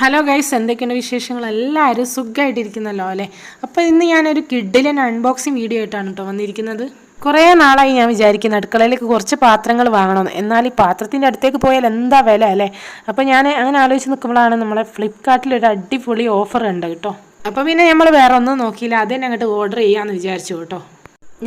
Hello guys എന്തൊക്കെയാണ് വിശേഷങ്ങൾ? എല്ലാവരും സുഖമായിട്ടിരിക്കുന്നല്ലോ അല്ലേ? അപ്പോൾ ഇന്ന് ഞാനൊരു കിഡിലിന് അൺബോക്സിങ് വീഡിയോ ആയിട്ടാണ് കേട്ടോ വന്നിരിക്കുന്നത്. കുറേ നാളായി ഞാൻ വിചാരിക്കുന്നു അടുക്കളയിലേക്ക് കുറച്ച് പാത്രങ്ങൾ വാങ്ങണമെന്ന്. എന്നാൽ ഈ പാത്രത്തിന്റെ അടുത്തേക്ക് പോയാൽ എന്താ വില അല്ലേ? അപ്പോൾ ഞാൻ അങ്ങനെ ആലോചിച്ച് നിൽക്കുമ്പോഴാണ് നമ്മളെ ഫ്ലിപ്കാർട്ടിൽ ഒരു അടിപൊളി ഓഫർ ഉണ്ട് കേട്ടോ. അപ്പോൾ പിന്നെ നമ്മൾ വേറെ ഒന്നും നോക്കിയില്ല. അത് തന്നെ അങ്ങോട്ട് ഓർഡർ ചെയ്യാമെന്ന് വിചാരിച്ചു കേട്ടോ.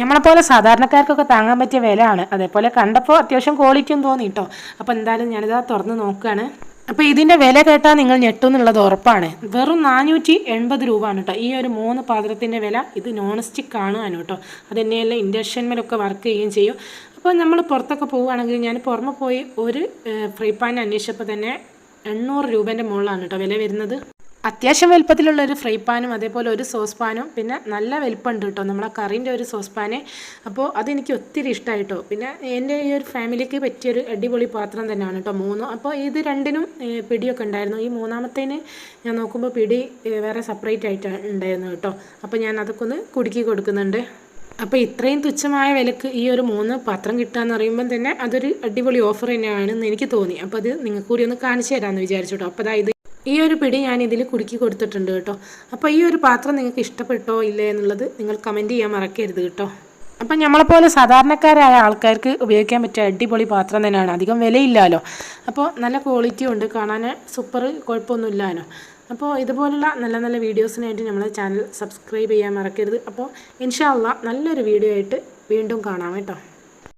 നമ്മളെപ്പോലെ സാധാരണക്കാർക്കൊക്കെ താങ്ങാൻ പറ്റിയ വിലയാണ്. അതേപോലെ കണ്ടപ്പോൾ അത്യാവശ്യം ക്വാളിറ്റിയും തോന്നി കേട്ടോ അപ്പോൾ എന്തായാലും ഞാനിതാ തുറന്ന് നോക്കുകയാണ്. അപ്പോൾ ഇതിന്റെ വില കേട്ടാൽ നിങ്ങൾ ഞെട്ടുമെന്നുള്ളത് ഉറപ്പാണ്. വെറും നാനൂറ്റി എൺപത് രൂപയാണ് കേട്ടോ. ഈ ഒരു മൂന്ന് പാത്രത്തിന്റെ വില ഇത് നോൺ സ്റ്റിക്ക് ആണ് കേട്ടോ. അത് തന്നെയല്ല ഇൻഡക്ഷന്മേലൊക്കെ വർക്ക് ചെയ്യുകയും ചെയ്യും. അപ്പോൾ നമ്മൾ പുറത്തൊക്കെ പോവുകയാണെങ്കിൽ ഞാൻ പുറമെ പോയി ഒരു ഫ്രൈ പാൻ അന്വേഷിച്ചപ്പോൾ തന്നെ എണ്ണൂറ് രൂപേന്റെ മുകളിലാണ് കേട്ടോ വില വരുന്നത്. അത്യാവശ്യം വലുപ്പത്തിലുള്ള ഒരു ഫ്രൈ പാനും അതേപോലെ ഒരു സോസ് പാനും പിന്നെ നല്ല വലുപ്പമുണ്ട് കേട്ടോ. നമ്മളെ കറീന്റെ ഒരു സോസ് പാന്. അപ്പോൾ അതെനിക്ക് ഒത്തിരി ഇഷ്ടമായിട്ടോ പിന്നെ എന്റെ ഈ ഒരു ഫാമിലിക്ക് പറ്റിയൊരു അടിപൊളി പാത്രം തന്നെയാണ് കേട്ടോ മൂന്നും. അപ്പോൾ ഇത് രണ്ടിനും പിടിയൊക്കെ ഉണ്ടായിരുന്നു. ഈ മൂന്നാമത്തേന് ഞാൻ നോക്കുമ്പോൾ പിടി വേറെ സെപ്പറേറ്റ് ആയിട്ടാണ് ഉണ്ടായിരുന്നു കേട്ടോ. അപ്പോൾ ഞാൻ അതൊക്കെ ഒന്ന് കുടുക്കി കൊടുക്കുന്നുണ്ട്. അപ്പോൾ ഇത്രയും തുച്ഛമായ വിലക്ക് ഈ ഒരു മൂന്ന് പാത്രം കിട്ടുക എന്ന് പറയുമ്പോൾ തന്നെ അതൊരു അടിപൊളി ഓഫർ തന്നെയാണെന്ന് എനിക്ക് തോന്നി. അപ്പോൾ അത് നിങ്ങൾക്ക് കൂടി ഒന്ന് കാണിച്ചു തരാമെന്ന് വിചാരിച്ചു കേട്ടോ. അപ്പോൾ അതായത് ഈ ഒരു പിടി ഞാൻ ഇതിൽ കുടുക്കി കൊടുത്തിട്ടുണ്ട് കേട്ടോ. അപ്പോൾ ഈ ഒരു പാത്രം നിങ്ങൾക്ക് ഇഷ്ടപ്പെട്ടോ ഇല്ലേ എന്നുള്ളത് നിങ്ങൾ കമന്റ് ചെയ്യാൻ മറക്കരുത് കേട്ടോ. അപ്പം നമ്മളെപ്പോലെ സാധാരണക്കാരായ ആൾക്കാർക്ക് ഉപയോഗിക്കാൻ പറ്റിയ അടിപൊളി പാത്രം തന്നെയാണ്. അധികം വിലയില്ലല്ലോ അപ്പോൾ നല്ല ക്വാളിറ്റി ഉണ്ട്. കാണാൻ സൂപ്പർ കുഴപ്പമൊന്നുമില്ലല്ലോ അപ്പോൾ ഇതുപോലുള്ള നല്ല നല്ല വീഡിയോസിനായിട്ട് നമ്മളെ ചാനൽ സബ്സ്ക്രൈബ് ചെയ്യാൻ മറക്കരുത്. അപ്പോൾ ഇൻഷാല്ല നല്ലൊരു വീഡിയോ ആയിട്ട് വീണ്ടും കാണാം കേട്ടോ.